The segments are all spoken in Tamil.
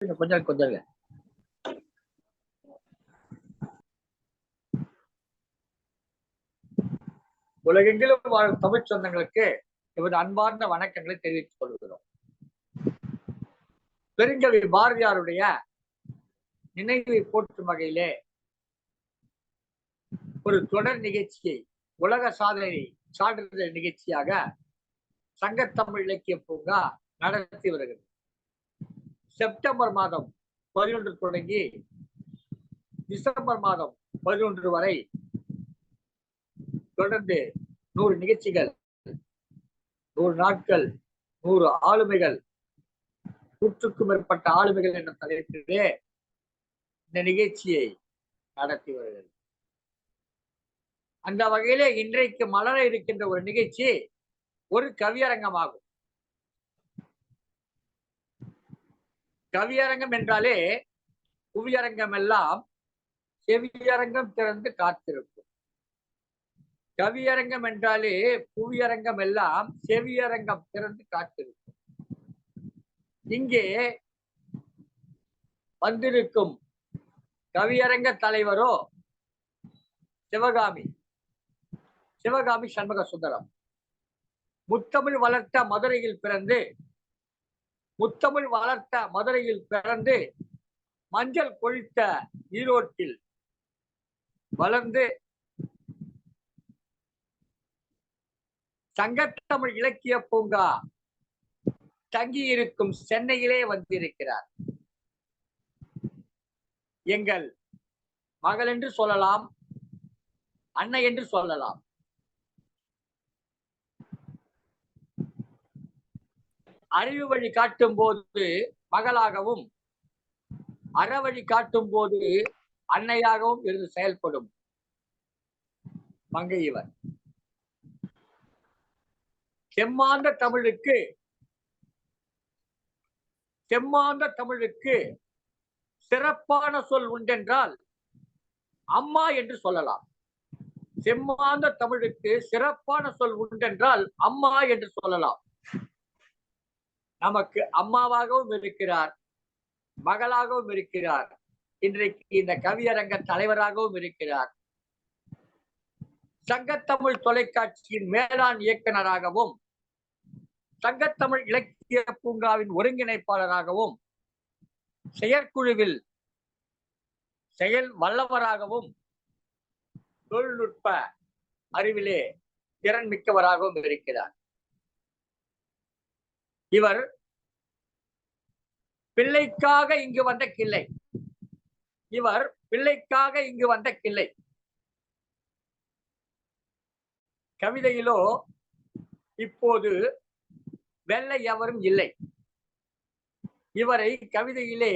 கொஞ்சம் கொஞ்சம் உலகெங்கிலும் வாழும் தமிழ் சொந்தங்களுக்கு இவரது அன்பார்ந்த வணக்கங்களை தெரிவித்துக் கொள்கிறோம். பெருங்கவி பாரதியாருடைய நினைவை போற்றும் வகையிலே ஒரு தொடர் நிகழ்ச்சியை உலக சாதனை சான்றிதழ் நிகழ்ச்சியாக சங்கத்தமிழ் இலக்கிய பூங்கா நடத்தி வருகிறது. செப்டம்பர் மாதம் பதினொன்று தொடங்கி டிசம்பர் மாதம் பதினொன்று வரை தொடர்ந்து நூறு நிகழ்ச்சிகள் நூறு நாட்கள் நூறு ஆளுமைகள் நூற்றுக்கும் மேற்பட்ட ஆளுமைகள் என்ற தலைப்பிலே இந்த நிகழ்ச்சியை நடத்தி வருகிறது. அந்த வகையிலே இன்றைக்கு மலர இருக்கின்ற ஒரு நிகழ்ச்சி ஒரு கவியரங்கமாகும். கவியரங்கம் என்றாலே புவியரங்கம் எல்லாம் செவியரங்கம் திறந்து காத்திருக்கும். கவியரங்கம் என்றாலே புவியரங்கம் எல்லாம் செவியரங்கம் திறந்து காத்திருக்கும். இங்கே வந்திருக்கும் கவியரங்க தலைவரோ சிவகாமி சிவகாமி சண்முக சுந்தரம் முத்தமிழ் வளர்த்த மதுரையில் பிறந்து முத்தமிழ் வளர்த்த மதுரையில் பிறந்து மஞ்சள் கொழித்த ஈரோட்டில் வளர்ந்து சங்கத்தமிழ் இலக்கிய பூங்கா தங்கியிருக்கும் சென்னையிலே வந்திருக்கிறார். எங்கள் மகள் என்று சொல்லலாம் அன்னை என்று சொல்லலாம். அறிவு வழி காட்டும் போது மகளாகவும் அறவழி காட்டும் போது அன்னையாகவும் இருந்து செயல்படும். மங்கை இவர். செம்மாந்த தமிழுக்கு செம்மாந்த தமிழுக்கு சிறப்பான சொல் உண்டென்றால் அம்மா என்று சொல்லலாம். செம்மாந்த தமிழுக்கு சிறப்பான சொல் உண்டென்றால் அம்மா என்று சொல்லலாம். நமக்கு அம்மாவாகவும் இருக்கிறார் மகளாகவும் இருக்கிறார் இன்றைக்கு இந்த கவியரங்க தலைவராகவும் இருக்கிறார். சங்கத்தமிழ் தொலைக்காட்சியின் மேலாண் இயக்குநராகவும் சங்கத்தமிழ் இலக்கிய பூங்காவின் ஒருங்கிணைப்பாளராகவும் செயற்குழுவில் செயல் வல்லவராகவும் தொழில்நுட்ப அறிவிலே திறன் மிக்கவராகவும் இருக்கிறார். இவர் பிள்ளைக்காக இங்கு வந்த கிள்ளை. இவர் பிள்ளைக்காக இங்கு வந்த கிள்ளை. கவிதையிலோ இப்போது வெள்ளை எவரும் இல்லை. இவரை கவிதையிலே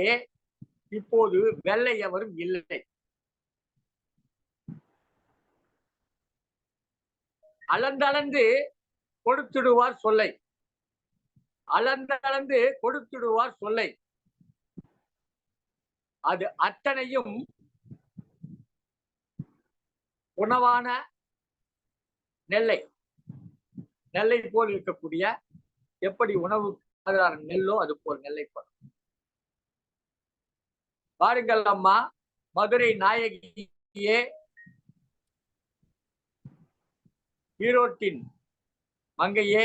இப்போது வெள்ளை எவரும் இல்லை. அளந்தளந்து கொடுத்துடுவார் சொல்லை. அளந்தளந்து கொடுத்துடுவார் சொல்லை. அது அத்தனையும் உணவான நெல்லை நெல்லை போல் இருக்கக்கூடிய எப்படி உணவு நெல்லோ அது போல் நெல்லை போல். பாருங்கள் அம்மா மதுரை நாயகியே ஈரோட்டின் மங்கையே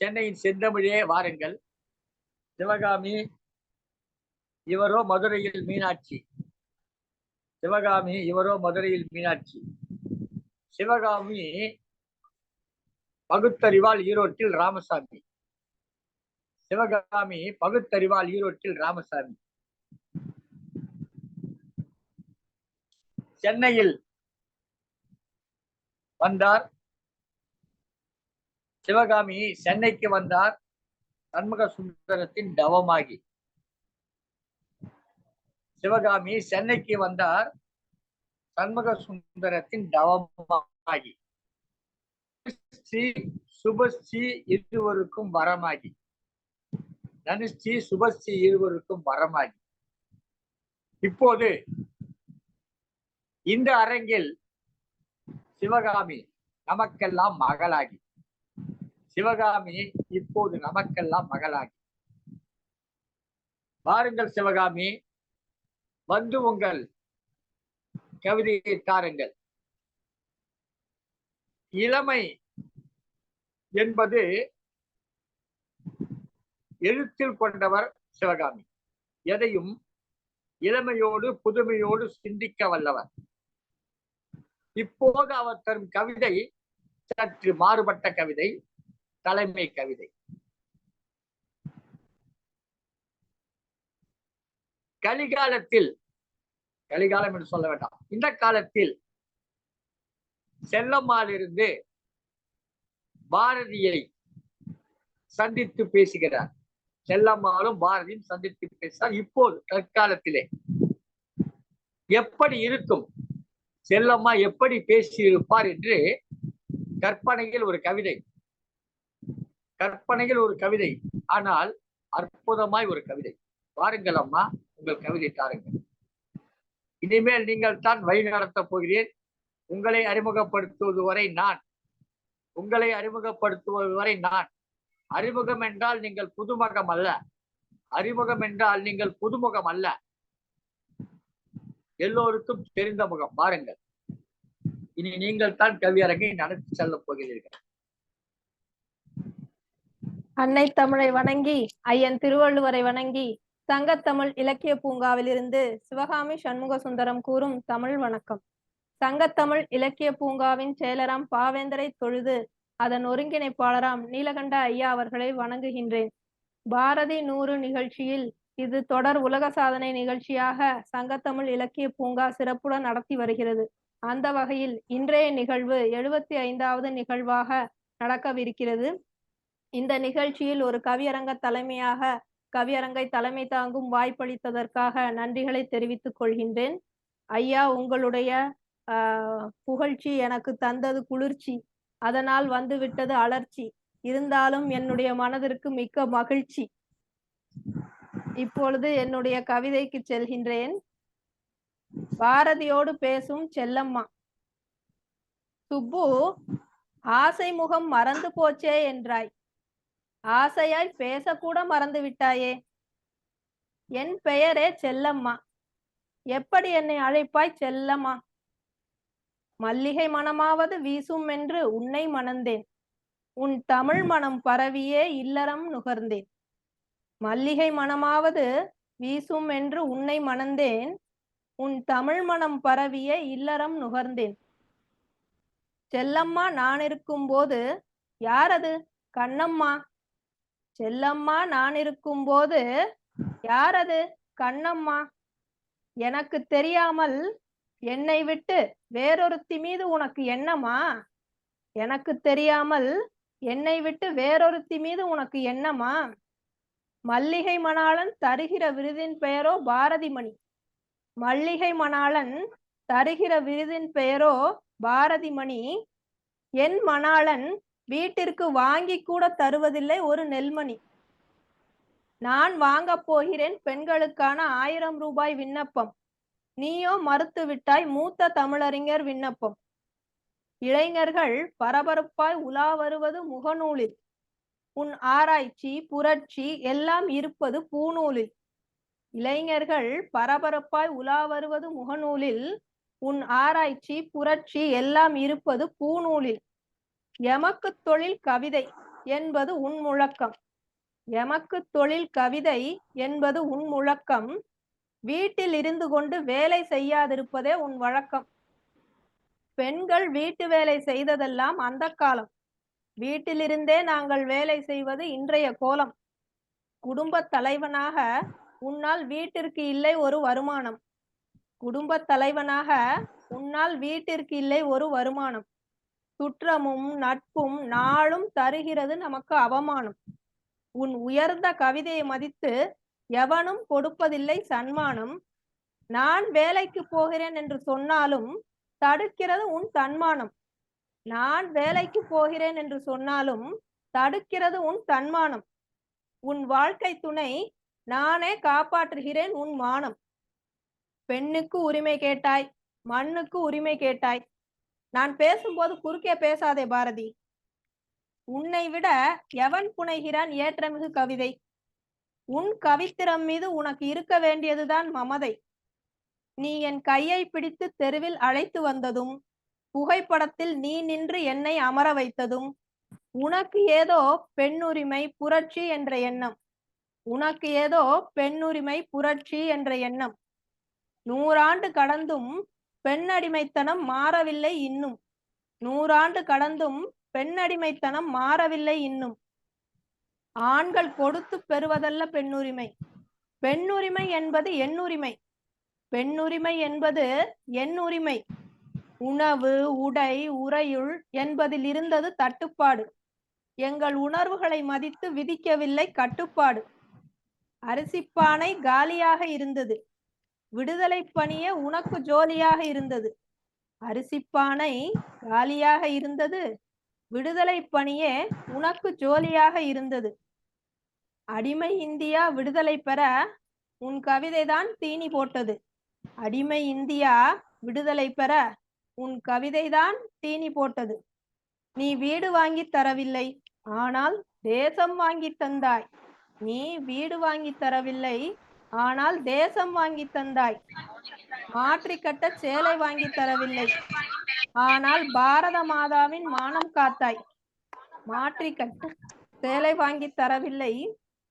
சென்னையின் செந்தமிழே வாருங்கள். சிவகாமி இவரோ மதுரையில் மீனாட்சி. சிவகாமி இவரோ மதுரையில் மீனாட்சி. சிவகாமி பகுத்தறிவால் ஈரோட்டில் ராமசாமி. சிவகாமி பகுத்தறிவால் ஈரோட்டில் ராமசாமி. சென்னையில் வந்தார். சிவகாமி சென்னைக்கு வந்தார். சண்முக சுந்தரத்தின் தவமாகி. சிவகாமி சென்னைக்கு வந்தார். சண்முக சுந்தரத்தின் தவமாகி. ஸ்ரீ சுபஸ்ரீ இருவருக்கும் வரமாகி. தனுஷ்ரீ சுபஸ்ரீ இருவருக்கும் வரமாகி. இப்போது இந்த அரங்கில் சிவகாமி நமக்கெல்லாம் மகளாகி. சிவகாமி இப்போது நமக்கெல்லாம் மகளாகி. பாருங்கள் சிவகாமி. வந்து உங்கள் கவிதையை தாருங்கள். இளமை என்பது எழுத்தில் கொண்டவர் சிவகாமி. எதையும் இளமையோடு புதுமையோடு சிந்திக்க வல்லவர். இப்போது அவர் தரும் கவிதை சற்று மாறுபட்ட கவிதை தலைமை கவிதை. கலிகாலத்தில் கலிகாலம் என்று சொல்ல வேண்டாம். இந்த காலத்தில் செல்லம்மாலிருந்து பாரதியை சந்தித்து பேசுகிறார். செல்லம்மாளும் பாரதியும் சந்தித்து பேசுகிறார். இப்போது தற்காலத்திலே எப்படி இருக்கும்? செல்லம்மா எப்படி பேசியிருப்பார் என்று கற்பனையில் ஒரு கவிதை. கற்பனையில் ஒரு கவிதை. ஆனால் அற்புதமாய் ஒரு கவிதை. பாருங்கள் அம்மா உங்கள் கவிதை தாருங்கள். இனிமேல் நீங்கள் தான் வழி நடத்தப் போகிறேன் உங்களை அறிமுகப்படுத்துவது வரை நான். உங்களை அறிமுகப்படுத்துவது வரை நான். அறிமுகம் என்றால் நீங்கள் புதுமுகம் அல்ல. அறிமுகம் என்றால் நீங்கள் புதுமுகம் அல்ல. எல்லோருக்கும் தெரிந்த முகம். பாருங்கள். இனி நீங்கள் தான் கவியரங்கை நடத்தி செல்ல போகிறீர்கள். அன்னை தமிழை வணங்கி ஐயன் திருவள்ளுவரை வணங்கி சங்கத்தமிழ் இலக்கிய பூங்காவிலிருந்து சிவகாமி சண்முக சுந்தரம் கூறும் தமிழ் வணக்கம். சங்கத்தமிழ் இலக்கிய பூங்காவின் செயலராம் பாவேந்தரை தொழுது அதன் ஒருங்கிணைப்பாளராம் நீலகண்ட ஐயா அவர்களை வணங்குகின்றேன். பாரதி நூறு நிகழ்ச்சியில் இது தொடர் உலக சாதனை நிகழ்ச்சியாக சங்கத்தமிழ் இலக்கிய பூங்கா சிறப்புடன் நடத்தி வருகிறது. அந்த வகையில் இன்றைய நிகழ்வு எழுபத்தி ஐந்தாவது நிகழ்வாக நடக்கவிருக்கிறது. இந்த நிகழ்ச்சியில் ஒரு கவியரங்க தலைமையாக கவியரங்கை தலைமை தாங்கும் வாய்ப்பளித்ததற்காக நன்றிகளை தெரிவித்துக் கொள்கின்றேன். ஐயா உங்களுடைய ஆஹ் புகழ்ச்சி எனக்கு தந்தது குளிர்ச்சி. அதனால் வந்துவிட்டது அலர்ச்சி. இருந்தாலும் என்னுடைய மனதிற்கு மிக்க மகிழ்ச்சி. இப்பொழுது என்னுடைய கவிதைக்கு செல்கின்றேன். பாரதியோடு பேசும் செல்லம்மா. சுப்பு ஆசை முகம் மறந்து போச்சே என்றாய். ஆசையாய் பேசக்கூட மறந்து விட்டாயே என் பெயரே செல்லம்மா. எப்படி என்னை அழைப்பாய் செல்லம்மா? மல்லிகை மனமாவது வீசும் என்று உன்னை மணந்தேன். உன் தமிழ் மனம் பரவியே இல்லறம் நுகர்ந்தேன். மல்லிகை மனமாவது வீசும் என்று உன்னை மணந்தேன். உன் தமிழ் மனம் பரவிய இல்லறம் நுகர்ந்தேன். செல்லம்மா நான் இருக்கும்போது யாரது கண்ணம்மா. செல்லம்மா நான் இருக்கும்போது அது கண்ணம்மா. எனக்கு தெரியாமல் என்னை விட்டு வேறொருத்தி மீது உனக்கு என்னமா எனக்கு தெரியாமல் என்னை விட்டு வேறொருத்தி மீது உனக்கு என்னமா மல்லிகை மணாளன் தருகிற விருதின் பெயரோ பாரதிமணி. மல்லிகை மணாளன் தருகிற விருதின் பெயரோ பாரதிமணி. என் மணாளன் வீட்டிற்கு வாங்கி கூட தருவதில்லை ஒரு நெல்மணி. நான் வாங்க போகிறேன் பெண்களுக்கான ஆயிரம் ரூபாய் விண்ணப்பம். நீயோ மறுத்து விட்டாய் மூத்த தமிழறிஞர் விண்ணப்பம். இளைஞர்கள் பரபரப்பாய் உலா வருவது முகநூலில். உன் ஆராய்ச்சி புரட்சி எல்லாம் இருப்பது பூநூலில். இளைஞர்கள் பரபரப்பாய் உலா வருவது முகநூலில். உன் ஆராய்ச்சி புரட்சி எல்லாம் இருப்பது பூநூலில். எமக்கு தொழில் கவிதை என்பது உன் முழக்கம். எமக்கு தொழில் கவிதை என்பது உன் முழக்கம். வீட்டில் இருந்து கொண்டு வேலை செய்யாதிருப்பதே உன் வழக்கம். பெண்கள் வீட்டு வேலை செய்ததெல்லாம் அந்த காலம். வீட்டிலிருந்தே நாங்கள் வேலை செய்வது இன்றைய கோலம். குடும்ப தலைவனாக உன்னால் வீட்டிற்கு இல்லை ஒரு வருமானம். குடும்ப தலைவனாக உன்னால் வீட்டிற்கு இல்லை ஒரு வருமானம். சுற்றமும் நட்பும் நாளும் தருகிறது நமக்கு அவமானம். உன் உயர்ந்த கவிதையை மதித்து எவனும் கொடுப்பதில்லை சன்மானம். நான் வேலைக்கு போகிறேன் என்று சொன்னாலும் தடுக்கிறது உன் தன்மானம். நான் வேலைக்கு போகிறேன் என்று சொன்னாலும் தடுக்கிறது உன் தன்மானம். உன் வாழ்க்கை துணை நானே காப்பாற்றுகிறேன் உன் மானம். பெண்ணுக்கு உரிமை கேட்டாய் மண்ணுக்கு உரிமை கேட்டாய். நான் பேசும்போது குறுக்கே பேசாதே பாரதி. உன்னை விட எவன் புனைகிறான் ஏற்றமிகு கவிதை? உன் கவித்திரம் மீது உனக்கு இருக்க வேண்டியதுதான் மமதை. நீ என் கையை பிடித்து தெருவில் அழைத்து வந்ததும் புகைப்படத்தில் நீ நின்று என்னை அமர வைத்ததும் உனக்கு ஏதோ பெண்ணுரிமை புரட்சி என்ற எண்ணம். உனக்கு ஏதோ பெண்ணுரிமை புரட்சி என்ற எண்ணம். நூறாண்டு கடந்தும் பெண்ணடிமைத்தனம் மாறவில்லை இன்னும். நூறாண்டு கடந்தும் பெண்ணடிமைத்தனம் மாறவில்லை இன்னும். ஆண்கள் கொடுத்து பெறுவதல்ல பெண்ணுரிமை. பெண்ணுரிமை என்பது எண்ணுரிமை. பெண்ணுரிமை என்பது என் உரிமை உணவு உடை உறையுள் என்பதில் இருந்தது தட்டுப்பாடு. எங்கள் உணர்வுகளை மதித்து விதிக்கவில்லை கட்டுப்பாடு. அரிசிப்பானை காலியாக இருந்தது. விடுதலை பணிய உனக்கு ஜோலியாக இருந்தது. அரிசிப்பானை காலியாக இருந்தது. விடுதலை பணியே உனக்கு ஜோலியாக இருந்தது. அடிமை இந்தியா விடுதலை பெற உன் கவிதைதான் தீனி போட்டது. அடிமை இந்தியா விடுதலை பெற உன் கவிதைதான் தீனி போட்டது. நீ வீடு வாங்கி தரவில்லை ஆனால் தேசம் வாங்கி தந்தாய். நீ வீடு வாங்கி தரவில்லை ஆனால் தேசம் வாங்கி தந்தாய். மாற்றி கட்ட சேலை வாங்கி தரவில்லை. ஆனால் பாரத மாதாவின் மானம் காத்தாய். மாற்றி கட்ட சேலை வாங்கி தரவில்லை.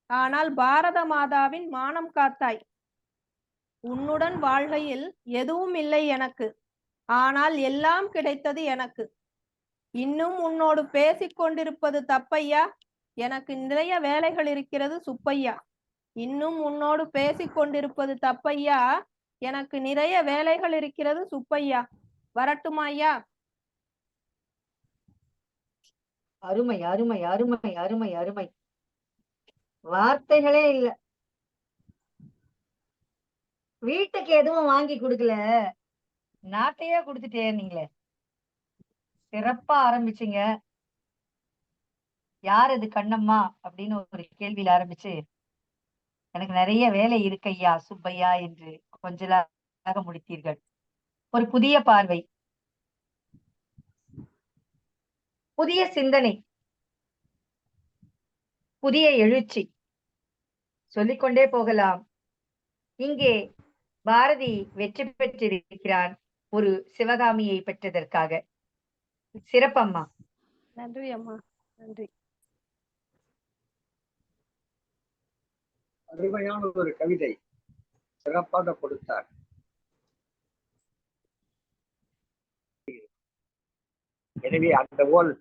ஆனால் பாரத மாதாவின் மானம் காத்தாய். உன்னுடன் வாழ்கையில் எதுவும் இல்லை எனக்கு. ஆனால் எல்லாம் கிடைத்தது எனக்கு. இன்னும் உன்னோடு பேசிக் கொண்டிருப்பது தப்பையா? எனக்கு நிறைய வேலைகள் இருக்கிறது சுப்பையா? இன்னும் உன்னோடு பேசிக் கொண்டிருப்பது தப்பையா? எனக்கு நிறைய வேலைகள் இருக்கிறது சுப்பையா. வரட்டுமா ஐயா? அருமை அருமை அருமை அருமை அருமை. வார்த்தைகளே இல்ல. வீட்டுக்கு எதுவும் வாங்கி கொடுக்கல. நாட்டையே கொடுத்துட்டே நீங்களே சிறப்பா ஆரம்பிச்சீங்க. யார் அது கண்ணம்மா? அப்படின்னு ஒரு கேள்வியில ஆரம்பிச்சு எனக்கு நிறைய வேலை இருக்கையா சுப்பையா என்று கொஞ்சலாக முடித்தீர்கள். ஒரு புதிய பார்வை. புதிய சிந்தனை. புதிய எழுச்சி. சொல்லிக்கொண்டே போகலாம். இங்கே பாரதி வெற்றி பெற்றிருக்கிறான் ஒரு சிவகாமியை பெற்றதற்காக. சிறப்பம்மா. நன்றி அம்மா நன்றி. அருமையான ஒரு கவிதை சிறப்பாக கொடுத்தார். எனவே அந்த போல்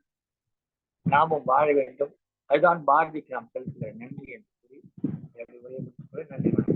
நாமும் வாழ வேண்டும். அதுதான் பாரதிக்கு நாம் செலுத்துகிற நன்றி என்று கூறி நன்றி வணக்கம் நன்றி.